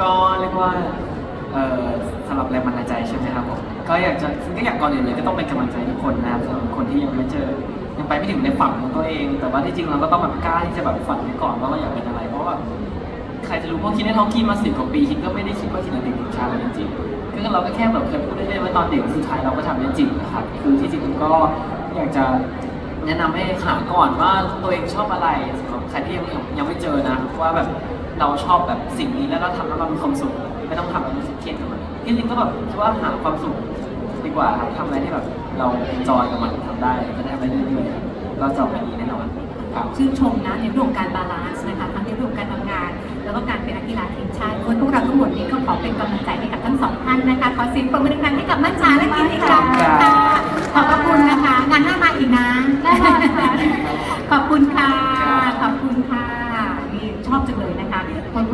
ก็เรียกว่าเอ่อสำหรับแรงบันดาลใจใช่ไหมครับผมก็อยากจะก็อยากก่อนอื่นเลยก็ต้องเป็นกำลังใจทุกคนนะครับสำหรับคนที่ยังไม่เจอยังไปไม่ถึงในฝันของตัวเอง แต่ว่าที่จริงเราก็ต้องแบบกล้าที่จะแบบฝันไว้ก่อนว่าเราอยากเป็นอะไร เพราะว่าใครจะรู้เพราะคิดในท้องคิดมาสิบกว่าปีคิดก็ไม่ได้คิดว่าคิดจะติดทีมชาติจริงๆก็เราก็แค่แบบเคยพูดเล่นๆว่าตอนเด็กสุดท้ายเราก็ทำได้จริงนะครับคือที่จริงก็อยากจะ แนะนำให้หาก่อนว่าตัวเองชอบอะไรสำหรับใครที่ยังยังไม่เจอนะว่าแบบเราชอบแบบสิ่งนี้แล้วเราทำแล้วเรามีความสุขไม่ต้องทำแล้วรู้สึกเครียดกับมันจริงๆก็แบบคิดว่าหาความสุขดีกว่าครับทำอะไรที่แบบเราเอนจอยกับมันทำได้จะได้ไปเรื่อยๆก็จะออกมาดีแน่นอนครับ ชื่นชมนะในเรื่องของการบาลานซ์นะคะทั้งในเรื่องของการทำงาน แล้วก็การเป็นนักกีฬาทีมชาติคนพวกเราทั้งหมดนี้ก็ขอเป็นกำลังใจให้กับทั้งสองท่านนะคะขอเสียงปรบมือดังๆให้กับนัชชาและกินอีกครั้ง อีกนะแน่นอนค่ะ ขอบคุณค่ะ ขอบคุณค่ะ นี่ชอบจังเลยนะคะคน